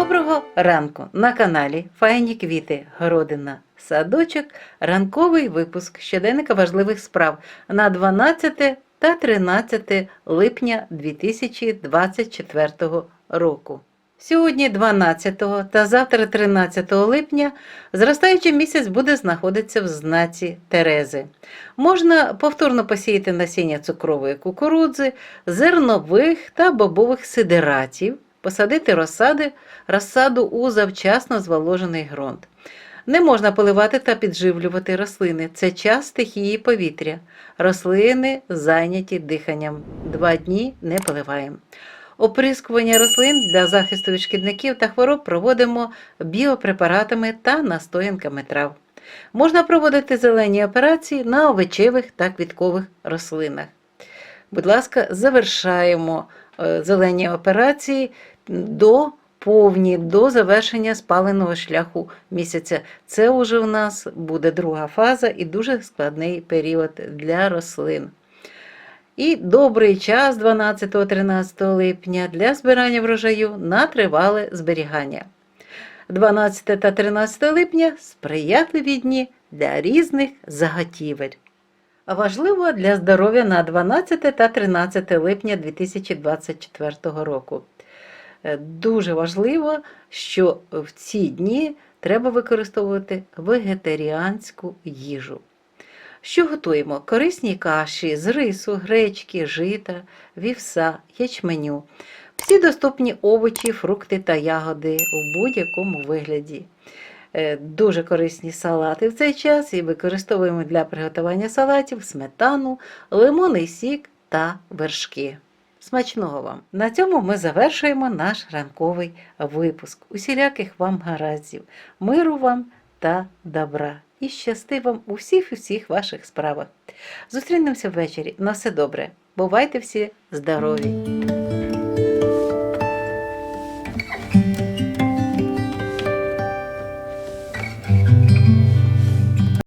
Доброго ранку на каналі Файні квіти, городина, садочок, ранковий випуск щоденника важливих справ на 12 та 13 липня 2024 року. Сьогодні 12 та завтра 13 липня зростаючий місяць буде знаходитися в знаці Терези. Можна повторно посіяти насіння цукрової кукурудзи, зернових та бобових сидератів, посадити розсади, розсаду у завчасно зволожений ґрунт. Не можна поливати та підживлювати рослини. Це час стихії повітря. Рослини зайняті диханням. Два дні не поливаємо. Оприскування рослин для захисту від шкідників та хвороб проводимо біопрепаратами та настоянками трав. Можна проводити зелені операції на овочевих та квіткових рослинах. Будь ласка, завершаємо е, зелені операції до повні, до завершення спаленого шляху місяця. Це вже у нас буде друга фаза і дуже складний період для рослин. І добрий час 12-13 липня для збирання врожаю на тривале зберігання. 12 та 13 липня сприятливі дні для різних заготівель. Важливо для здоров'я на 12 та 13 липня 2024 року. Е, Дуже важливо, що в ці дні треба використовувати вегетаріанську їжу. Що готуємо? Корисні каші з рису, гречки, жита, вівса, ячменю. Всі доступні овочі, фрукти та ягоди у будь-якому вигляді. Е, Дуже корисні салати в цей час і використовуємо для приготування салатів сметану, лимонний сік та вершки. Смачного вам! На цьому ми завершуємо наш ранковий випуск. Усіляких вам гараздів, миру вам та добра. І щасти вам у всіх усіх ваших справах. Зустрінемося ввечері. На все добре. Бувайте всі здорові!